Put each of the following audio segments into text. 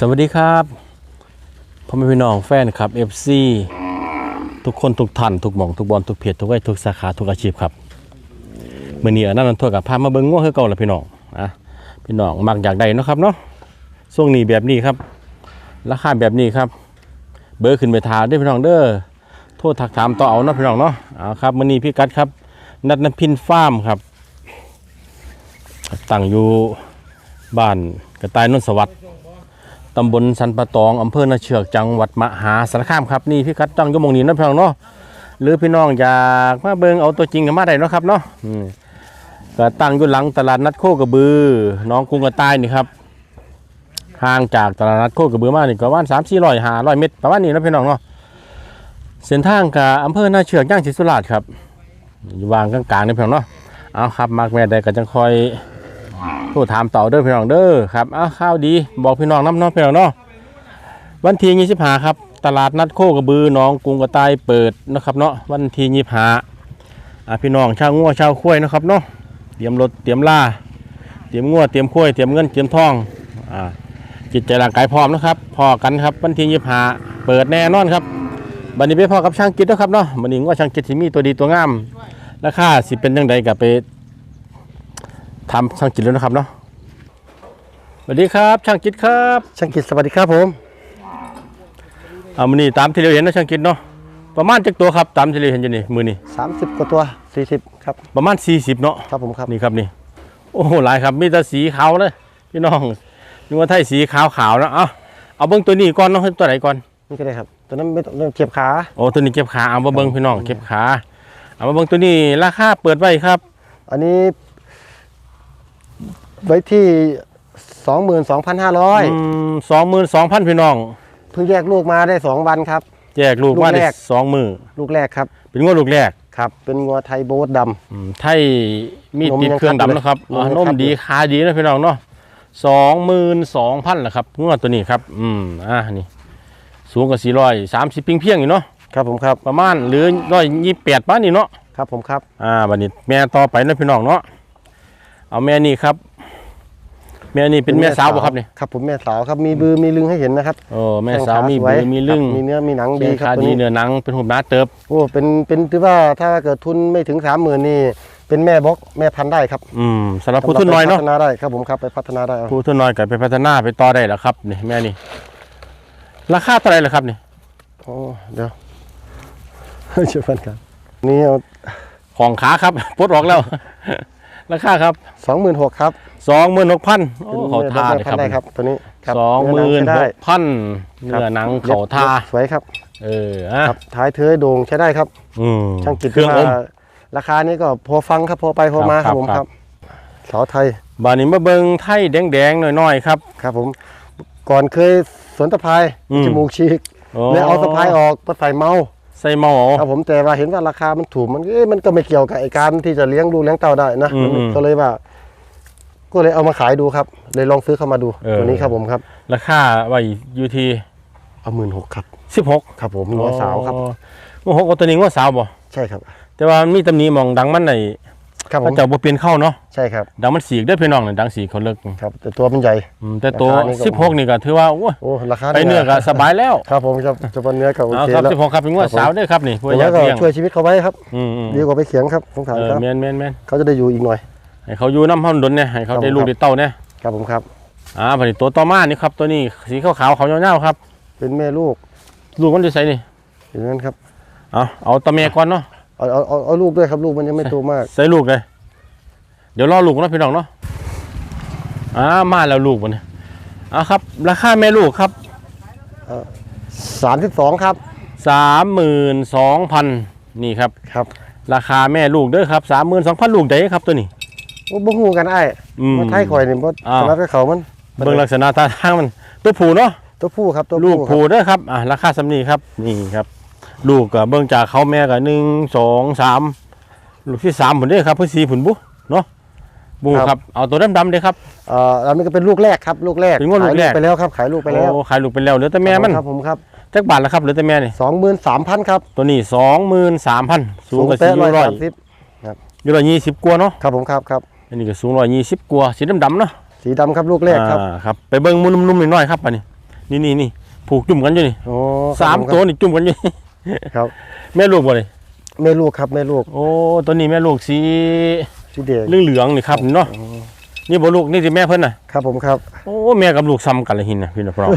สวัสดีครับพ่อแม่พี่น้องแฟนครับ FC ทุกคนทุกท่านทุกหม่องทุกบอลทุกเพจทุกไว้ทุกสาขาทุกอาชีพครับมื่อนี้อันนั่นทั่วกับพามาเบิ่งง่วงคือเก่าละพี่น้องอะพี่น้องมักอยากได้เนาะครับเนาะช่วงนี้แบบนี้ครับ ราคาแบบนี้ครับ เบอร์ขึ้นไปทาเด้วยพี่น้องเด้อโทษถักถามต่อเอาเนาะพี่น้องเนาะเอาครับมื่อนี้พี่กัดครับ นัดน้ำพินฟาร์มครับตั้งอยู่บ้านกระต่ายนนสวัสดิ์ ตำบลสันปะตองอำเภอนาเชือกจังหวัดมหาสารคามครับนี่พี่กัดตั้งยมงนี้นะพี่น้องเนาะหรือพี่น้องอยากมาเบิงเอาตัวจริงกันมาได้เนาะครับเนาะก็ตั้งอยู่หลังตลาดนัดโคกระบือน้องกรุงกระต่ายนี่ครับห่างจากตลาดนัดโคกระบือมานี่ก็ประมาณสามสี่ร้อยห้าร้อยเมตรประมาณนี้นะพี่น้องเนาะเส้นทางกับอำเภอนาเชือกย่างศรีสุราษฎร์ครับอยู่วางกลางๆนี่พี่น้องเนาะเอาครับมากแม่ใดก็จังคอย โทรถามต่อเด้อพี่น้องเด้อครับอ้าวข้าวดีบอกพี่น้องน้ำน้องพี่น้องเนาะวันที่ยี่สิบห้าครับ ตลาดนัดโคกระบือหน้องกรุงกระต่ายเปิดนะครับเนาะวันที่ยี่สิบห้าพี่น้องชาวงัวชาวคุ้ยนะครับเนาะเตรียมรถเตรียมล่า เตรียมงัวเตรียมคุ้ยเตรียมเงินเตรียมทองอ่าจิตใจร่างกายพร้อมนะครับพอกันครับวันที่ยี่สิบห้าเปิดแน่นอนครับบันนี้ไปพอกับช่างกิจนะครับเนาะบันนี้งัวช่างกิจที่มีตัวดีตัวงามราคาสิเป็นยังไงกับไป ทำช่างกิจแล้วนะครับเนาะสวัสดีครับ ช่างกิจครับช่างกิจสวัสดีครับผมอ่ามือนี้ตามที่เราเห็นนะช่างกิจเนาะประมาณจักตัวครับตามที่เราเห็นอยู่นี่มือนี่30กว่าตัว40ครับประมาณ40เนาะครับผมครับนี่ครับนี่โอ้โหหลายครับมีแต่สีขาวเลยพี่น้องนึกว่าไทยสีขาวขาวๆนะเอาเอาเบิ้งตัวนี้ก่อนเนาะตัวไหนก่อนนี่ก็ได้ครับตัวนั้นไม่ต้องเรื่องเทียบขาโอ้ตัวนี้เก็บขาเอามาเบิ้งพี่น้องเก็บขาเอามาเบิ้งตัวนี้ราคาเปิดไว้ครับ อันนี้ ไว้ที่22,500สองหมื่นสองพันพี่น้องเพิ่งแยกลูกมาได้2วันครับแจกลูกลูกว่าได้แรกสองมือลูกแรกครับ เป็นงวดลูกแรกครับ เป็นงัวไทยโบ๊ทดอืมไทยมีนมติดยังเครื่องครับดำนะครับนมยังอ่านมครับดีขาดีนะพี่น้องเนาะสองหมื่นสองพันแหละครับงวดตัวนี้ครับ อืมอ่านี่ สูงกว่าสี่ร้อยสามสิบเพียงเพียงๆอยู่เนาะำครับผมครับประมาณหรือร้อยยี่แปดป้านนี่เนาะครับผมครับอ่าบัดนี้แม่ต่อไปนะพี่น้องเนาะเอาแม่นี่ครับ แม่นี่เป็นแม่สาวบ่ครับนี่ครับผมแม่สาวครับมีบือมีลึงให้เห็นนะครับโอ้แม่สาวแข้งขมีสบืวยอมีลึงครับมีเนื้อมีหนังดีดีคขารับตัวดีนี้เนื้อหนังเป็นหุ่นหนาเติบโอ้เป็นเป็นถือว่าถ้าเกิดทุนไม่ถึง30,000นี่เป็นแม่บล็อกแม่พันธุ์ได้ครับอืมสำหรับผู้ทุนน้อยเนาะพัฒนาได้ครับผมครับไปพัฒนาได้เอาผู้ทุนน้อยก็ไปพัฒนาไปต่อได้แล้วครับนี่แม่นี่ราคาเท่าไหร่ล่ะครับนี่โอ้เดี๋ยวช่วยพันครับนี่เอาของขาครับปลดออกแล้ว ราคาครับสองหมื่นหกครับสองหมื่นหกพันโอ้เขาท่าเลยแม่ครับพันธุ์ได้ครับตัวนี้ครับสองหเนื้มื่นหนัหใช้ได้กพันเนื้อหนังเขาท่าเล็บสวยครับ เอออะครับท้ายเท้ยโด่งใช้ได้ครับอืมช่างกิจเครื่องอมว่าราคานี้ก็พอฟังครับพอไปพอมาคครัรับบผมคครัรับบเสาไทยบานี้มาเบิงไทยแดงๆหน่อยๆครับครับ ผมก่อนเคยสวนตะพายอืมจมูกฉีกโอ้เลยเอาสะพายออกมาใส่เมา ใส่เมาเหรอครับผมแต่ว่าเห็นว่าราคามันถูกมันเอ๊ะมันก็ไม่เกี่ยวกับไอ้การที่จะเลี้ยงลูกเลี้ยงเต่าได้นะอืมอืม ก็เลยว่า ก็เลยเอามาขายดูครับ เลยลองซื้อเข้ามาดูเออ ตัวนี้ครับผมครับราคาไว้อยู่ที่เอาหมื่นหกครับ สิบหกครับผมงัวสาวครับงัวหกเอาตัวนี้งัวสาวบ่ใช่ครับ แต่ว่ามันมีตำหนิหมองดังมันใน ครับผพระมเจ้าบ่เปลี่ยนเข้าเนาะใช่ครับ ดังมันสีกเด้อพี่น้องน่ะดังสีเขาเลิกครับ แต่ตัวมันใหญ่ อืมแต่ตัว ราคานี่ก็สิบหกนี่ก็ถือว่าโอ้ยโอ้ราคาไปเนื้อก็สบายแล้วครับผมครับจะเป็นเนื้อก็โอเอาเคครับแล้วสิบหกครับเป็นงัวครับผมสาวเด้อครับนี่ผู้แต่อยาว่ากก็เลี้ยงช่วยชีวิตเขาไว้ครับอืมอืมดีกว่าไปเขียงครับสงสารเออครับแม่นแม่นแม่นเขาจะได้อยู่อีกหน่อย ให้เขาอยู่น้ำห้องดนเนี่ยให้เขาครับได้ลูกครับได้เต้าเนี่ยครับผมครับ อ่าผลิตตัวต่อมานี่ครับตัวนี้สีขาวๆเขาวๆครับ เป็นแม่ลูกลูกมันจะใส่นี่ อย่างนั้นครับ เอาเอาตะเมียก่อนเนาะ เอาเอาเอาเอาลูกด้วยครับลูกมันยังไม่โตมาก ใส่ลูกเลย เดี๋ยวรอลูกนะพี่น้องเนาะอ่ามาแล้วลูกมันเนี่ยอ่าครับ ราคาแม่ลูกครับสามสิบสองครับสามหมื่นสองพันนี่ครับ ครับราคาแม่ลูกเด้อครับสามหมื่นสองพันลูกได้ครับตัวนี้โอ้บ่ฮู้กันไอ้อืม มาไทยข่อยนี่บ่อ้าว สำหรับกับเขามันเบิ่งลักษณะท่าทางมันตัวผู้เนาะตัวผู้ครับตัวลูกครับ ผูเด้อครับอะราคาสำนีครับนี่ครับ ลูกกับเบิ่งจากเขาแม่กับหนึ่งสองสามลูกที่สามผลเด้อครับเพื่อสี่ผลบุเนาะบูครับ เอาตัวดำๆเด้อครับเอ่ออันนี้ก็เป็นลูกแรกครับลูกแรกเป็นงวดลูกแรกขายไปแล้วครับขายลูกไปแล้วโอ้ขายลูกไปแล้วเหลือแต่แม่มันครับผมครับจักบาทแล้วครับเหลือแต่แม่นี่สองหมื่นสามพันครับตัวนี้สองหมื่นสามพันสูงกว่าเป๊ะสี่ร้อยร้อยสามสิบอยู่ร้อยยี่สิบกว่าเนาะครับผมครับครับอันนี้ก็สูงร้อยยี่สิบกว่าสีดำๆเนาะสีดำครับลูกแรกครับอ่าครับไปเบิ่งมุมนุ่มๆหน่อยๆครับอันนี้นี่นี่นี่ผูกจุ่มกันอยู่นี่โอ้สามครับตัวนี่จุ่มกันอยู่ ครับ แม่ลูกบ่เลยแม่ลูกครับแม่ลูกโอ้ตัวนี้แม่ลูกสีสีแดงเหลืองเหลืองๆนี่ครับเนาะนี่บ่ลูกนี่สิแม่เพิ่นน่ะครับผมครับโอ้แม่กับลูกซ้ำกันเลยหินน่ะพี่น้องเรา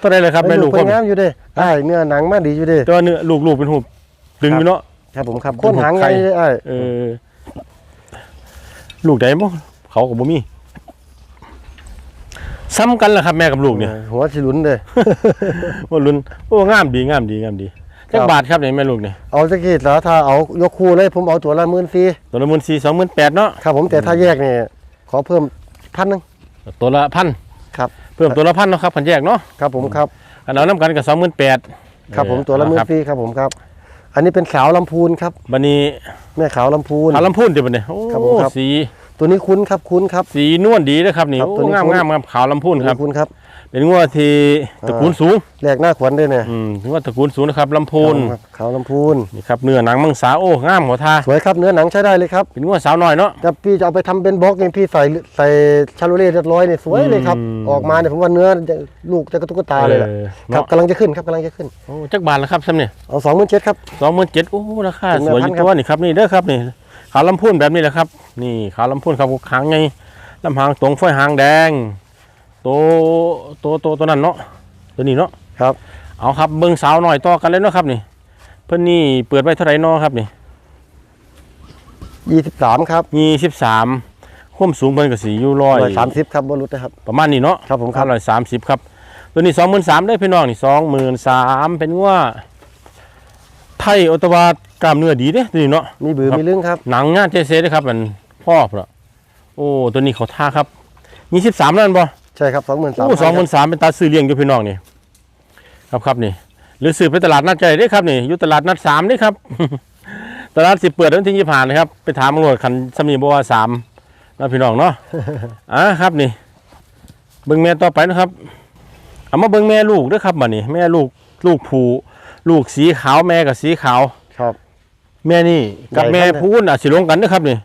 ตัวใดเลยครับแม่ลูกเป็เพิ่นนงามอยู่เด้ได้เนื้อหนังมาดีอยู่เด้ตัวเนื้อลูกลูกเป็นหูดึงอยู่เนาะครับผมครับเป็นค้นหางหูไงไข่ไอ้เออลูกใดบ่เขาก็บ่มีซ้ำกันล่ะครับแม่กับลูกเนี่ยหัวสิหลุนเด้ว่าลุ้นโอ้งามดีงามดีงามดีครั จักบบาทครับเนี่ยแม่ลูกเนี่ยเอาสักกี่แล้วถ้าเอายกคู่เลยผมเอาตัวละหมื่นสี่ตัวละหมื่นสี่สองหมื่นแปดเนาะครับผมแต่ถ้าแยกนี่ขอเพิ่มพันหนึงตัวละพันครับเพิ่มตัวละพันเนาะครับพันแยกเนาะครับผมครับอันเอาน้ำกันกับสองหมื่นแปดครับผมตัวละหมื่นสี่ครับผมครับ อันนี้เป็นขาวลำพูนครับบันนี้แม่ขาวลำพูนขาวลำพูนเดี๋ยวบันนี้โอ้ครับผมครับสีตัวนี้คุ้นครับคุ้นครับ สีนวลดีนะครับนี่ครับโอ้ตัวนี้งามคุ้นงามครับขาวลำพูนครับคุ้นครับ เป็นงวดที่ตระกูลสูงแหลกหน้าขวัญด้วยเนี่ยอืมงวดตระกูลสูงนะครับลำพูนครับขาวลำพูนนี่ครับเนื้อหนังมังสาโอ้งามหัวทาสวยครับเนื้อหนังใช้ได้เลยครับเป็นงวดสาวน้อยเนาะแต่พี่จะเอาไปทำเป็นบล็อกนี่พี่ใส่ใส่ชาโลเล่เรียบร้อยเนี่ยสวยเลยครับอืมออกมาเนี่ยผมว่าเนื้อจะลูกจะกระตุกกระตาเลยล่ะออครับเนาะกำลังจะขึ้นครับกำลังจะขึ้นโอ้จักบาทแล้วครับซ้ำเนี่ยเอาสองหมื่นเจ็ดครับสองหมื่นเจ็ดโอ้ราคาเป็นสแม่วยอพันยู่ธุ์ครับตัวนี่ครับนี่เด้อครับนี่ขาวลำพูนแบบนี้แหละครับ นี่ขาวลำพูนครับหางไงลำหางตรงฝ้อยหางแดงโตโตโตตัวนั้นเนาะตัวนี้เนาะครับเอาครับเบิ้งสาวหน่อยต่อกันเลยเนาะครับนี่ เพิ่นนี่เปิดไว้เท่าไหร่เนาะครับนี่ยี่สิบสามครับยี่สิบสามความสูงเพิ่นก็สีอยู่ร้อยร้อยสามสิบครับบรุษนะครับประมาณนี้เนาะครับผมครับร้อยสามสิบครับตัวนี้สองหมื่นสามได้อพี่น้องนี่สองหมื่นสามเป็นว่าไทยออตวากล้ามเนื้อดีเด้ตัวนี้เนาะมีบือครับมีลึงครับหนังงานเจเซด้วยครับมันพ่อเปล่าโอ้ตัวนี้เขาท่าครับยี่สิบสามนั่นบ่ ใช่ครับสองหมื่นสามโอ้สองหมื่นสามเป็นตาซื้อเลี้ยงอยู่พี่น้องนี่ครับครับนี่ หรือซื้อไปตลาดนัดใจได้ครับนี่อยู่ตลาดนัดสามนี่ครับตลาดสิเปิดวันที่ยี่ผ่านนะครับ ไปถามตำรวจคันสมีบัวาสามนะพี่น้องเนาะอะครับนี่เบิ้งแม่ต่อไปนะครับเอามาเบิ้งแม่ลูกด้วยครับบัดนี้แม่ลูกลูกผูลูกสีขาวแม่กับสีขาวครับ แม่นี่กับใหญ่แม่ครับพูนอะสิลงกันนะครับนี่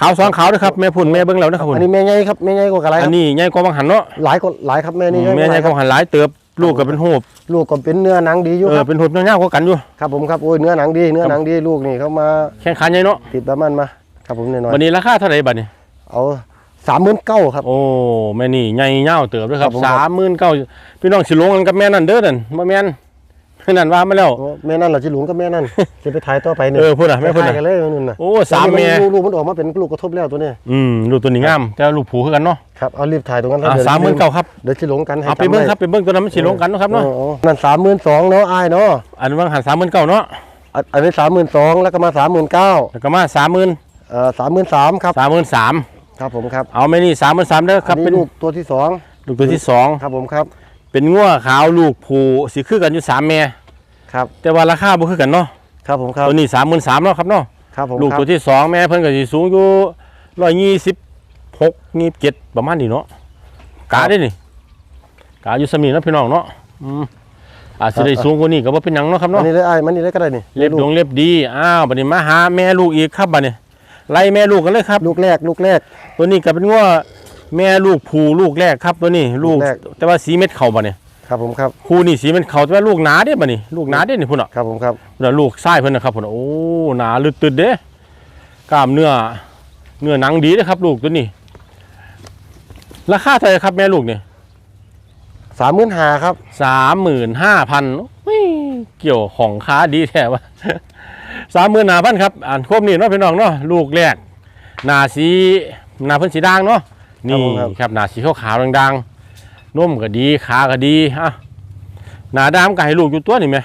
ขาวสองขาวนะครับแม่พูนแม่เบิ้งแล้วนะครับอันนี้แม่ใหญ่ครับแม่ใหญ่กว่าอะไรคอัรันบนี้ใหญ่กว่าบางหันเนาะหลายกว่าหลายครับแม่นี่แม่ใหญ่กว่าบางหันหลายเติบลูกก็เป็นหูบลูกก็เป็นเนื้อหนังดีอยู่เอคอรับเป็นหูบยาวๆกว่ากันอยู่ครับผมครับโอ้ยเนื้อหนังดีเนื้อหนังดีลูกนี่เขามาแข่งขันใหญ่เนาะติดประมันมาครับผมน้อยวันนี้ราคาเท่าไหร่บัดนี้ๆเอาสามหมื่นเก้าครับโอ้แม่นี่ใหญ่ยาวเติบด้วยครับครับผมสามหมื่นเก้าพี่น้องสิลงกันกับแม่นั่นเด้อนั่นบ่แม่น นั่นว่ามาแล้วโอ้แม่นั่นเหราจะหลวงกับแม่นั่นจะไปถ่ายต่อไปเนี่ยเออพูดอะแม่พูดอะถ่ายกันเลยนู่นน่ะโอ้สามแม่ลูกลูกมันออกมาเป็นลูกกระทบแล้วตัวเนี้อืมลูกตัวนี้งามแต่ลูกผูคือกันเนาะครับเอารีบถ่ายตรงนั้นอ่าดี๋ยวสามหมื่นเก้าครับเดี๋ยวจะหลงกันให้เอาไปเบิ้งจำด้ครับไปเบิ้งตัวนั้นมันสิลงกันเนาะครับเนาะโอ้โหนั่นสามหมื่นสองเนาะอ้ายเนาะอันว่างหันสามหมื่นเก้าเนาะอันอันนี้สามหมื่นสองแล้วก็มาสามหมื่นเก้าแล้วก็มาสามหมื่นเอ่อสามหมื่นสามครับสามหมื่นสามครับผมครับเอาแม่นี่สามหมื่นสามเด้อครับอันเป็นนี้ลูกตัวที่สองลูกตัวที่สองครับผมครับ เป็นงัวขาวลูกผูสิคือกันอยู่สามแม่ครับ แต่ว่าราคาบ่คือกันเนาะครับผมครับตัวนี้สามหมื่นสามเนาะครับเนาะครับผมลูกครับตัวที่สองแม่เพิ่นก็สิสูงอยู่ร้อยยี่สิบหกยี่สิบเจ็ดประมาณนี้เนาะกาได้นี่กาอยู่สมีเนาะพี่น้องเนาะอืมอาจจะได้สูงกว่านี้ก็บ่เป็นหยังเนาะครับอันเนาะนี้เลยอ้ายมันนี่เลยก็ได้นี่เล็บดวงเล็บดีอ้าวบัดนี้มาหาแม่ลูกอีกครับบัดนี้ไล่แม่ลูกกันเลยครับ ลูกแรกลูกแรก ตัวนี้ก็เป็นว่า แม่ลูกผูลูกแรกครับตัวนี้ลูก ลูกแรก แต่ว่าสีเม็ดเข่าบัดนี้ครับผมครับคู่นี่สีเม็ดเข่าแต่ว่าลูกหนาเด้บัดนี้ลูกหนาเด้นี่พุ่นอะครับผมครับพุ่นน่ะลูกไส้เพิ่นนะครับพุ่นน่ะโอ้หนาลึกตึดเด้กล้ามเนื้อเนื้อหนังดีเด้ครับ ลูกตัวนี้ราคาเท่าไหร่ครับแม่ลูกเนี่ย สามหมื่นห้าครับสามหมื่นห้าพันเกี่ยวของค้าดีแท้วะสามหมื่นห้าพันครับ อ่านครบนี่เนาะพี่น้องเนาะลูกแรกหนาสีหนาเพิ่นสีด่างเนาะ นี่ครับหนาสีขาวขาวๆด่างๆนมก็ดีขาก็ดีฮะหนาดำก็ให้ลูกอยู่ตัวนี่ไหม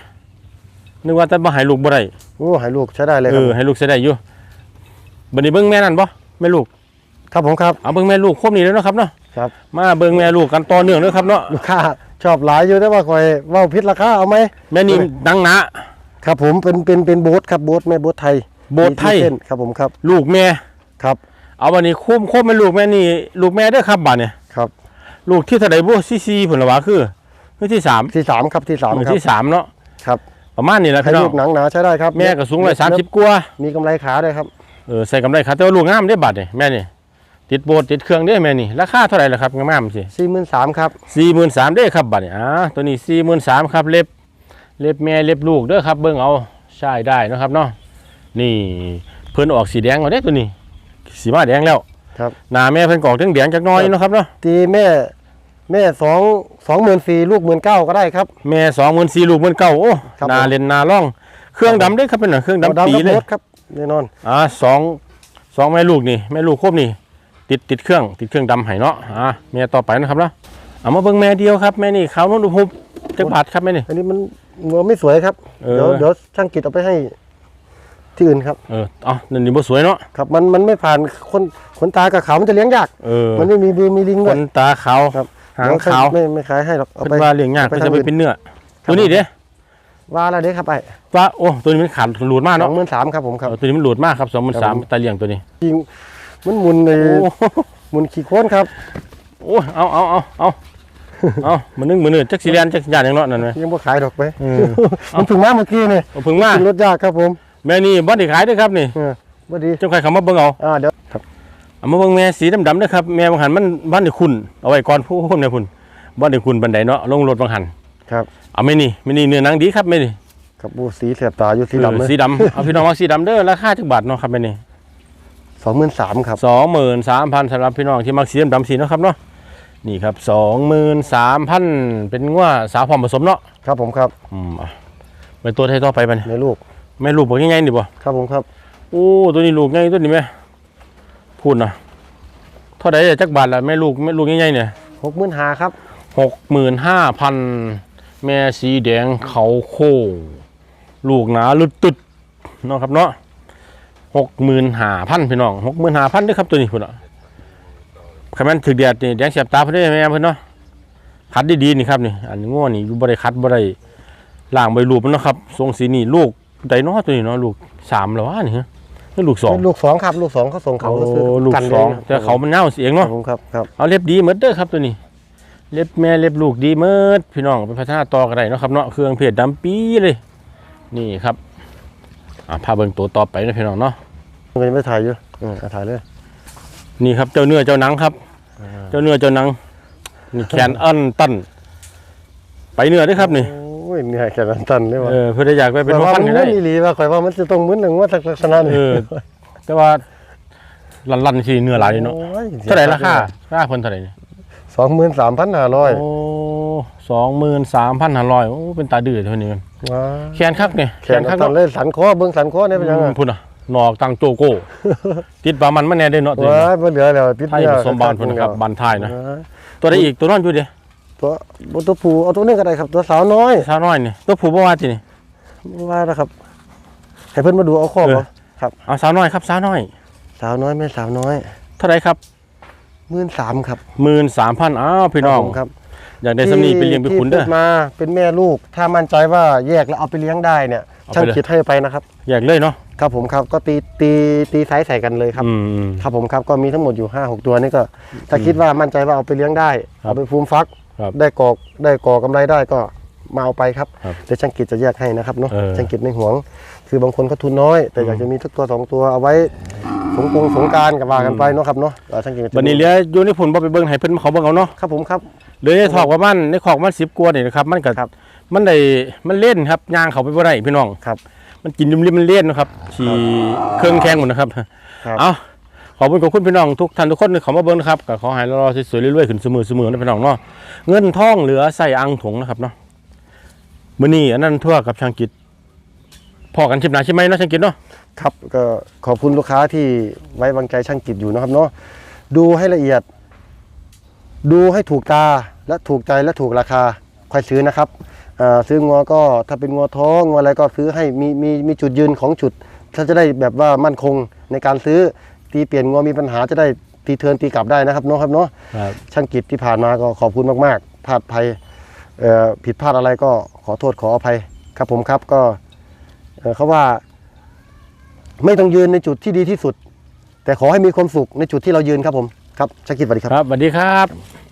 นึกว่าแต่บ่ให้ลูกบ่ได้โอ้ให้ลูกใช้ได้เลยเอครับอให้ลูกใช้ได้อยู่บัดนี้เบิ่งแม่นั่นบ่แม่ลูกครับผมครับ เอาเบิ่งแม่ลูกครบนี่แล้วเนาะครับเนาะครับ มาเบิ่งแม่ลูกกันต่อเนื่องเด้อครับเนาะลูกค้าชอบหลายอยู่แต่ว่าคอยเว่าพิษราคาเอาไหมแม่นี่ดังหนา ครับผมเป็นเป็นเป็นโบ๊ทครับโบ๊ทแม่โบ๊ทไทยโบสถ์ไทย มีเส้นครับผมครับ ลูกแม่ครับ เอาวันนี้คุ้มคุ้มเป็นลูกแม่นี่ลูกแม่เด้อครับบัดเนี่ยครับ ลูกที่เท่าใดบ่ซีซีผลละวะคือคือที่สามที่สามครับที่สามเออครับที่สามเนาะครับประมาณนี้แหละให้พี่น้อลูงกหนังหนาใช้ได้ครับแม่ก็สูงร้อยสามสิบกว่ามีกำไรขาด้วยครับเออใส่กำไรขาแต่ว่าลูกงามได้อบัดเนี่ยแม่นี่ติดโบสถ์ติดเครื่องเด้แม่นี่ราคาเท่าไหร่ล่ะครับงามๆสิ สี่หมื่นสามครับสี่หมื่นสามเด้ครับบัดนี้อ่าตัวนี้สี่หมื่นสามครับเล็บเล็บแม่เล็บลูกเด้อครับเบิ่งเอาใช้ได้เนาะครับเนาะนี่เพิ่นออกสีแดงเอาเด้ตัวนี้ สีมาแดงแล้วครับ หน้าแม่เพิ่นกออกแดงๆจักหน้อยเนาะครับเนาะตีแม่แม่สองสองหมื่นสี่ลูกหมื่นเก้าก็ได้ครับ แม่สองหมื่นสี่ลูกหมื่นเก้าโอ้ครับหน้าผม เล่นหน้าร่อง เครื่องดำเด้อครับเป็นหนังเครื่องดำดำปีกับเลยรถครับแน่นอนอ่าสองสองแม่ลูกนี่แม่ลูกครบนี่ ติดติดเครื่องติดเครื่องดำให้เนาะอ่าแม่ต่อไปนะครับเนาะเอามาเบิ่งแม่เดียวครับแม่นี่ขาวนุ่นอุบๆจักบาทครับแม่นี่ อันนี้มันงัวไม่สวยครับเออ เดี๋ยวเดี๋ยวช่างกิจเอาไปให้ ที่อื่นครับเออเอานั่นนี่บ่สวยเนาะครับมันมันไม่ผ่านคนขนตากับเขามันจะเลี้ยงยาก เออมันไม่มีบือมีลิงขด้วยนตาขาวครับหางขาวไม่ไม่ขายให้หรอกเอาเพิ่ไป นว่าเลี้ยงยากเอาไปเพิ่นจะไปทำอื่น เป็นเนื้อครับตัวนี้เด้ว่าอะไรเด้ครับไปว่าโอ้ตัวนี้มันขาดหลุดมากสอเนาะงหมื่นสามครับผมครับ เออตัวนี้มันหลุดมากครับสองหมื่นครัสามบผม ตาเลี้ยงตัวนี้จริงมันหมุนในโอ้หมุนขี้โค้นครับโอ้เอาเอาเอาเอาเอามันนึงมือนึงจักสีแลนจักยานอย่างเนาะนั่นไหม ยังบ่ขายดอกไปเออ มันถึงมาเมื่อกี้นี่เอาเพึ่งมาขึ้นรถยากครับผม แม่นี่บ่ได้ขายเด้อครับนี่เออบ่ดีเจ้าใครเขามาเบิ่งเอาอ่าเดี๋ยวครับเอามาเบิ่งแม่สีดำๆเด้อครับแม่บางหันมันบ้านได้คุณเอาไว้ก่อนผู้คนเนี่ยพุ่นบ้านได้คุณบันไดเนาะลงรถบางหันครับเอาแม่นี่แม่นี่เนื้อหนังดีครับแม่นี่ครับบูสีแสบตาอยู่สีดำเอเลอยสีดำเอาพี่น้องว่าสีดำเด้อราคาจักบาทเนาะครับแม่นี่สองหมื่นสามครับสองหมื่นสามพันสำหรับพี่น้องที่มักสีดำๆสีเนาะครับเนาะนี่ครับสองหมื่นสามพันเป็นงัวสาวพร้อมผสมเนาะครับผมครับอืมอะไปตัวไทยต่อไปบัดนี้ในลูก แม่ลูกบอกง่ายๆนี่บ่ครับผมครับโอ้ตัวนี้ลูกง่ายตัวนี้แม่พูดนะเท่าไหร่จักบาทละแม่ลูกแม่ลูกง่ายๆเนี่ยหกหมื่นหาครับหกหมื่นห้าพันแม่สีแดงเขาโค้งลูกหนาลุดตุดเนาะครับเนาะหกหมื่นห้าพันพี่น้องหกหมื่นห้าพันด้วยครับตัวนี้พุ่นอะคำนั้นถือแดดนี่แดงเสียบตาเพื่อนได้แม่เพื่อนเนาะคัดดีๆนี่ครับนี่อันง่วนี่บ่ได้คัดบ่ได้ล่างใบรูปมันเนาะครับทรงสีนี่ลูก ใดเนาะตัวนี้เนาะลูกสามแล้ววะนี่ฮะนี่ลูกสองเป็นลูกสองครับ ลูกสองเขาส่งเขาโอ้ซื้อลูกกันสองแดแต่เขามันเน่าเสียงครัเนาะบผมครับครับเอาเล็บดีเหมือนเด้อครับตัวนี้ เล็บแม่เล็บลูกดีเหมือนพี่น้องเป็นพัฒนาต่อกันได้เนาะครับเนาะเครื่องเพจดำปีเลย นี่ครับอ่าพาเบิ่งตัวต่อไปนะพี่น้องเนาะมันยังไม่ถ่ายอยู่เออเอาถ่ายเลย นี่ครับเจ้าเนื้อเจ้าหนังครับ เจ้าเนื้อเจ้าหนังนี่แขนอันตันไปเนื้อเด้วยครับนี่โอ้ย เหนื่อยแค่นั้นตันเลยว่ะเออเพื่อได้อยากไปเป็นแต่พ่อว่าพันมันธุ์ให้ได้ไม่มีหลีว่าข่อยว่ามันจะต้องมึนหนึ่งว่าลักษณะนี้เออ แต่ว่าลันลันๆสิเนื้อหลายเนาะโอ้ยเท่าไหร่ราคาราคาเพิ่นเท่าไหร่นี่สองหมื่นสามพันห้าร้อยโอ้สองหมื่นสามพันห้าร้อยโอ้เป็นตาดื้อเท่านี้มันว้าแขนคักเนี่ยแขนคักตัเนาะนเลยสันคอเบิ้งสันคอเนี่ยเป็นยังไงอืมพุ่นอะนอกตังโจโก้ ติดปลามันมันแน่เด้อเนาะตัวว้านี้ยบ่เหลือแล้วติดไทยเนี่ยผสมบานพุ่นนะครับบานท้ายนะว้ายตัวใดอีกตัวนอนอยู่เด้ ตัวบตัวผู้เอาตัวนี้ก็ได้ครับ ตัวสาวน้อยสาวน้อยนี่ตัวผู้บ่ว่าตินี่ว่าแล้วครับให้เพิ่นมาดูเอาข้อเออบ่ครับเอาสาวน้อยครับสาวน้อย สาวน้อยแม่สาวน้อย เท่าไหร่ครับหมื่นสามครับ13,000อ้าวพี่น้องครับผมครับอยากได้สำนีไปเลี้ยงไปขุนเด้อที่พูมาเป็นแม่ลูก ถ้ามั่นใจว่าแยกแล้วเอาไปเลี้ยงได้เนี่ยเอาไปช่างเลยคิดให้ไปนะครับอยากเลยเนาะครับผมครับก็ตีตีตีไซส์ใส่กันเลยครับอืมครับผมครับก็มีทั้งหมดอยู่5 6ตัวนี่ก็ ถ้าคิดว่ามั่นใจว่าเอาไปเลี้ยงได้ครับเอาไปฟูมฟัก ครับได้กอกได้ก่อกำไรได้ก็มาเอาไปครับครับเดี๋ยวช่างกิจจะแยกให้นะครับเนาะเออ ช่างกิจไม่หวง คือบางคนเขาทุนน้อย แต่อยากจะมีทุกตัวสองตัวเอาไว้สงกรงสงกรารกับว่ากันไปเนาะครับเนาะเดี๋ยวช่างกิจจะบัดนี้เหลืออยู่ในผลบ่ไปเบิ่งให้เพิ่นเขาเบิ่งเอาเนาะครับผมครับ เหลยในถอกว่ามันในขอกมัน10กว่านี่นะครับ มันก็ครับมันได้มันเล่นครับย่างเขาไปบ่ได้พี่น้องครับ มันกินริมๆมันเล่นนะครับขี่เครื่องแข้งหมดนะครับ ครับ เอา ขอบคุณขอบคุณพี่น้องทุกท่านทุกคนที่เขามาเบิ่งนะครับก็ขอให้ราสวยๆเรื่อยๆขึ้นเสมอเสมอนะพี่น้องเนาะเงินทองเหลือใส่อังถุงนะครับเนาะมื้อนี้อันนั้นทั่วกับช่างกิจพอกันชิบหนาใช่ไหมเนาะช่างกิจเนาะครับก็ขอบคุณลูกค้าที่ไว้วางใจช่างกิจอยู่นะครับเนาะดูให้ละเอียด ดูให้ถูกตาและถูกใจและถูกราคาค่อยซื้อนะครับซื้องัวก็ถ้าเป็นงัวท้องงัวอะไรก็ซื้อให้มีมีมีจุดยืนของจุดถ้าจะได้แบบว่ามั่นคงในการซื้อ ตีเปลี่ยนงัวมีปัญหาจะได้ตีเทิร์นตีกลับได้นะครับเนาะครับเนาะครับช่างกิจที่ผ่านมาก็ขอบคุณมากๆพลาดภัยเอ่อผิดพลาดอะไรก็ขอโทษขออภัยครับผมครับก็เอ่อเขาว่า ไม่ต้องยืนในจุดที่ดีที่สุด แต่ขอให้มีความสุขในจุดที่เรายืนครับผมครับช่างกิจสวัสดีครับ ครับสวัสดีครับ